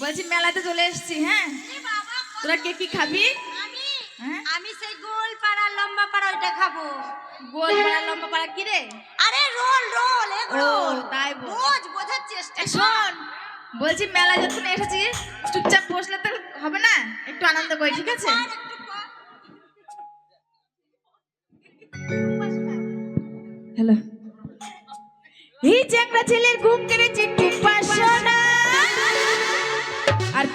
বলছি মেলাতে চলে এসেছি হ্যাঁ? তোরা কে কি খাবি? আমি? হ্যাঁ? আমি সেই গোল পাড়া লম্বা পাড়া ওইটা খাব। গোল পাড়া লম্বা পাড়া কি রে? আরে রোল রোল রোল তাই বোঝ বোঝার চেষ্টা শোন বলছি মেলা যখন এসেছি চুপচাপ বসলে তো হবে না? একটু আনন্দ করি ঠিক আছে। হ্যালো। এই চ্যাংড়া ছেলের ঘুম কেড়েছে টুপাসনা আর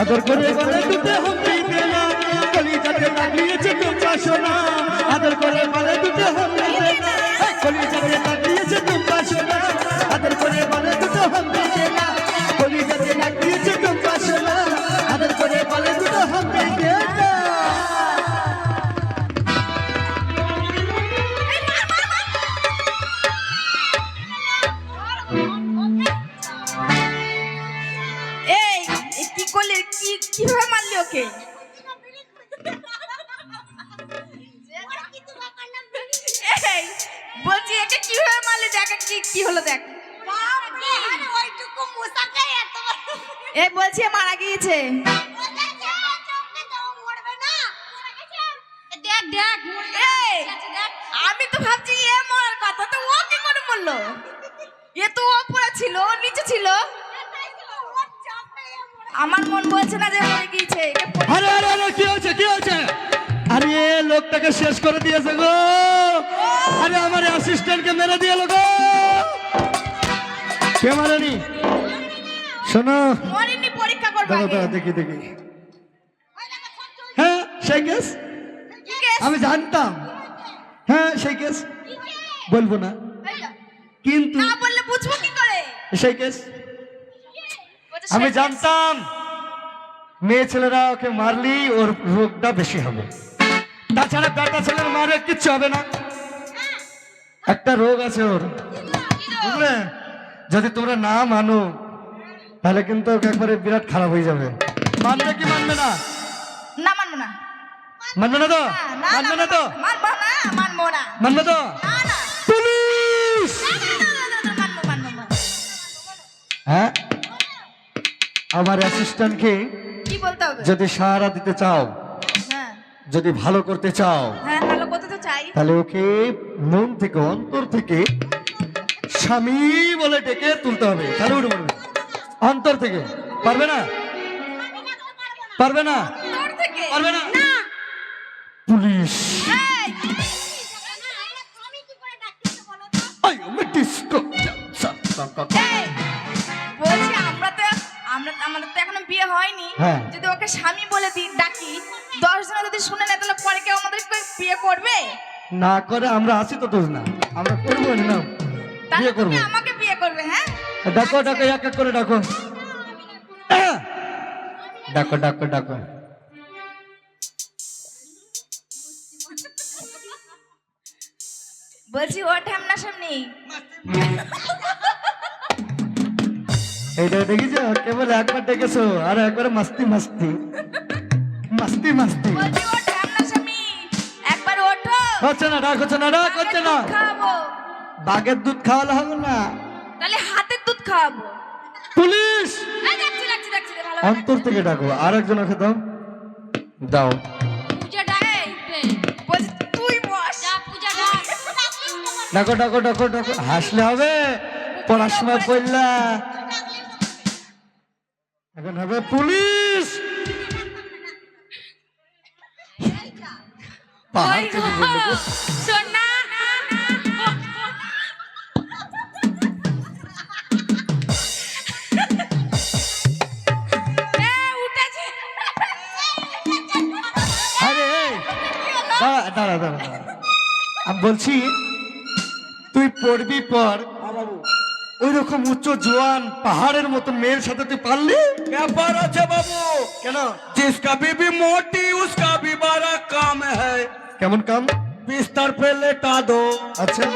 আদর করে বলে দুটো হম্পি দেনা কলি যাতে লাগিয়েছে টুম্পা সোনা আদর করে বলে দুটো হম্পি দেনা কলি যাতে লাগিয়েছে টুম্পা সোনা আদর করে বলে দুটো হম্পি দেনা মারলি দেখ কি কি হলো দেখ। বলছি এ মারা গিয়েছে। বলেছে, চোখে তো মরবে না। এ দেখ, দেখ, মরে দেখ। আমি তো ভাবছি এ মরার কথা তো ও কি করে বলল এ তো ওপরে ছিল ও নিচে ছিল। মরে আমার মন বলছে না যে মরে গিয়েছে আরে আরে কি হয়েছে কি হয়েছে? আরে লোকটাকে শেষ করে দিয়েছে গো। আরে আমার অ্যাসিস্ট্যান্টকে মেরে দিয়ে গো। কে মারেনি? শোনো। মরেনি পরীক্ষা করব দাদা দাদা দেখি দেখি। হ্যাঁ সেই কেস? আমি জানতাম। হ্যাঁ সেই কেস। বলব না। কিন্তু না বললে বুঝব কি করে? সেই কেস। আমি জানতাম। মেয়ে ছেলেরা ওকে মারলি ওর রোগটা বেশি হবে। তাছাড়া বেটা ছেলের মারে কিচ্ছু হবে না। একটা রোগ আছে ওর। বুঝলে? যদি তোমরা না মানো তাহলে কিন্তু একবারে বিরাট খারাপ হয়ে যাবে। মানবে কি মানবে না? না মানবো না। মানবে না তো? মানবে না তো? মানবো না মানবো না। মানবে তো? পুলিশ। হ্যাঁ? আমার অ্যাসিস্ট্যান্টকে যদি সাহারা দিতে চাও হ্যাঁ। যদি ভালো করতে চাও হ্যাঁ ভালো তাহলে ওকে মন থেকে অন্তর থেকে স্বামী বলে ডেকে তুলতে হবে। তাহলে উঠে পড়বে। অন্তর থেকে। পারবে না? পারবে না। পারবে না? পুলিশ। আমরা তো আমাদের তো এখনও বিয়ে হয়নি। হ্যাঁ। যদি ওকে স্বামী বলে দি ডাকি দশ জন যদি শুনে নেয় তাহলে পরে কেউ আমাদের বিয়ে করবে? না করে আমরা আছি তো না। আমরা করব না বিয়ে করব। আমাকে বিয়ে করবে হ্যাঁ? ডাকো ডাকো এক এক করে ডাকো। ডাকো ডাকো ডাকো। বলছি ও ঠামনা সামনে। এইটা দেখেছ? কেবল একবার ডেকেছো আর একবার মাস্তি মাস্তি। মাস্তি মাস্তি হচ্ছে না ডাক হচ্ছে না ডাক হচ্ছে না। বাঘের দুধ খাওয়ালে হবে না। তাহলে হাতের দুধ খাওয়াবো। পুলিশ! ভালো অন্তর থেকে ডাকো আর একজনকে দাও। দাও। পূজা ডাক। ডাক। ডাকো ডাকো হাসলে হবে পড়াশোনা পড়লা এখন হবে পুলিশ! আমি বলছি তুই পড়বি পর ওই রকম উচ্চ জোয়ান পাহাড়ের মতো মেয়ের সাথে তুই পারলি? ব্যাপার আছে বাবু। কেন? জিসকা বিবি মোটি উসকা বিবারা কাম হ্যায়। কেমন কাম बिस्तर पे लेटा दो আচ্ছা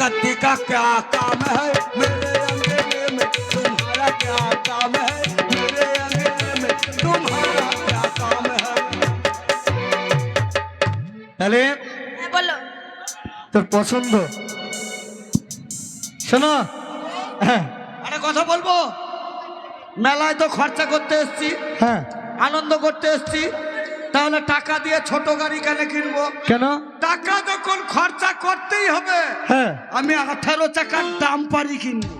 गद्दी का क्या काम है मेरे अंगेने में तुम्हारा क्या काम है मेरे अंगेने में तुम्हारा क्या काम है তাহলে হ্যাঁ বলো তোর পছন্দ শোনো হ্যাঁ আরে কথা বলবো মেলায় তো খরচা করতে এসছি হ্যাঁ আনন্দ করতে এসছি তাহলে টাকা দিয়ে ছোট গাড়ি কেন কিনবো? কেন? টাকা যখন খরচা করতেই হবে। হ্যাঁ। আমি আঠারো চাকার দাম পারি কিনবো।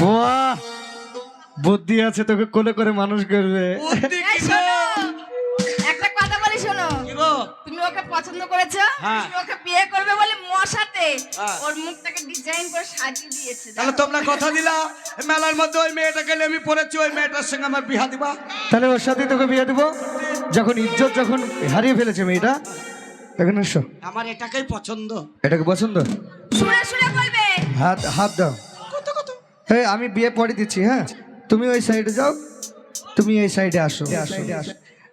বাহ! বুদ্ধি আছে তোকে কোলে করে মানুষ করবে। বুদ্ধি এই কি শোনো গো? একটা কথা বলি শোনো। কি গো? তুমি ওকে পছন্দ করেছ? হ্যাঁ। তুমি ওকে বিয়ে করবে বলে মশাতে হ্যাঁ। ওর মুখটাকে ডিজাইন করে সাজিয়ে দিয়েছে তাহলে তোমরা কথা দিলা মেলার মধ্যে ওই মেয়েটাকে নিয়ে আমি পড়েছি ওই মেয়েটার সঙ্গে আমার বিহা দিবা। তাহলে ওর সাথে তোকে বিয়ে দেবো? যখন ইজ্জত যখন হারিয়ে ফেলেছে মেয়েটা তখন এসো। আমার এটাকেই পছন্দ। এটাকে পছন্দ? শুনে শুনে বলবে। হাত হাত দাও। কত কত? হ্যাঁ আমি বিয়ে পরে দিচ্ছি হ্যাঁ? তুমি ওই সাইডে যাও তুমি এই সাইডে আসো।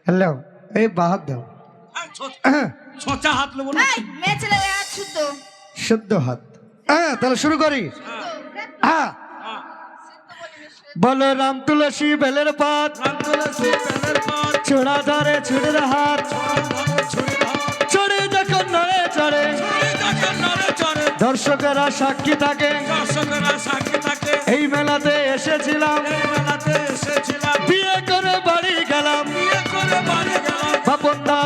হ্যালো এই বাহাত দাও। হ্যাঁ, হ্যাঁ, ছোঁচা হাত নেব না? এই মেয়ে ছেলে শুদ্ধ। শুদ্ধ হাত। হ্যাঁ তাহলে শুরু করি। হ্যাঁ। বলো রাম তুলসী বেলের পাত। রাম তুলসী বেলের পাত, ছোড়া ধরে ছুড়ে হাত। চড়ে যখন নড়ে চড়ে। দর্শকেরা সাক্ষী থাকে। দর্শকেরা সাক্ষী থাকে এই মেলাতে এসেছিলাম এই মেলাতে এসেছিলাম। বিয়ে করে বাড়ি গেলাম। বিয়ে করে বাড়ি গেলাম। বাপন দা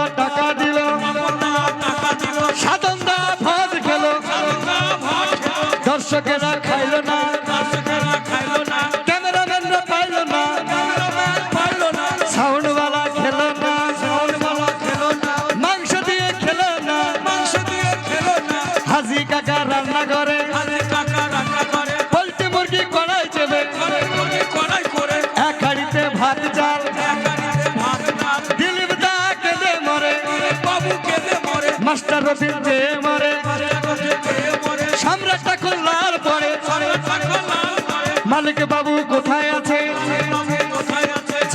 মাস্টার রফিক যে মরে। মারে কোঠে খেয়ে মরে সম্রাট ঠাকুর লাল পড়ে সারা টাকা লাল করে মালিক বাবু কোথায় আছে?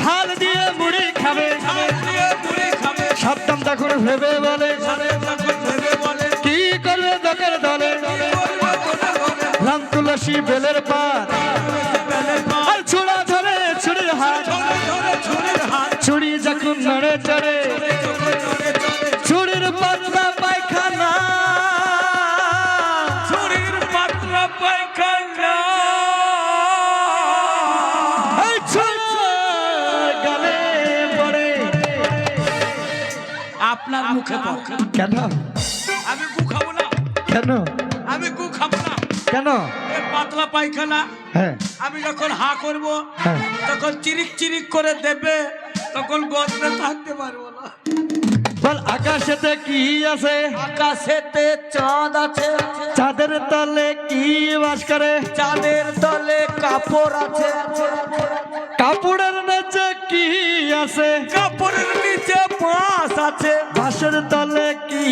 ঝাল দিয়ে মুড়ি খাবে। সপ্তম তখন ভেবে বলে, কি করবে দকের দলে? রাম বেলের পাত। মুখে কেন? আমি গু খাব না। কেন? আমি গু খাব না। কেন? পাতলা পায়খানা। হ্যাঁ। আমি যখন হা করব হ্যাঁ। তখন চিরিক চিরিক করে দেবে তখন গজবে থাকতে পারব না। বল আকাশেতে কি আছে? আকাশেতে চাঁদ আছে। চাঁদের তলে কি বাস করে? চাঁদের তলে কাপড় আছে। কাপড়ের নিচে কি আছে? নিচে বাঁশ আছে। বাঁশের তলে কি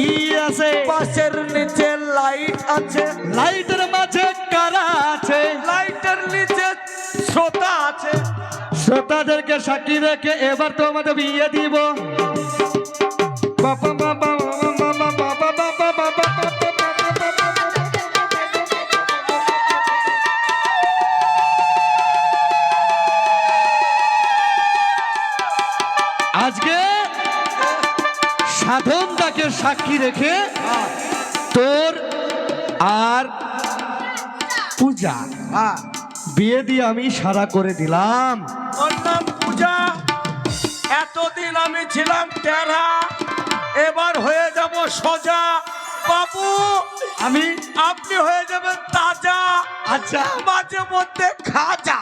আছে? বাঁশের নিচে লাইট আছে। লাইটের মাঝে কারা আছে? লাইটের নিচে শ্রোতা আছে। শ্রোতাদেরকে সাক্ষী রেখে এবার তোমাদের বিয়ে দিব। বাবা বাবা সাধনটাকে সাক্ষী রেখে তোর আর পূজা। হ্যাঁ। বিয়ে দিয়ে আমি সারা করে দিলাম। ওর নাম পূজা এতদিন আমি ছিলাম টেরা এবার হয়ে যাব সোজা। বাবু আমি আপনি হয়ে যাবেন তাজা আচ্ছা। মাঝে মধ্যে খাজা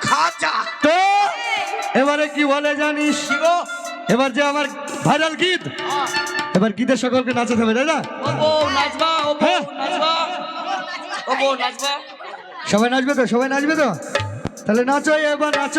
খাজা। তো এবারে কি বলে জানিস? এবার যে আমার ভাইরাল গীত? এবার গীতের সকলকে নাচাতে হবে তাই না? হ্যাঁ। সবাই নাচবে তো? সবাই নাচবে তো? তাহলে নাচো এবার নাচো।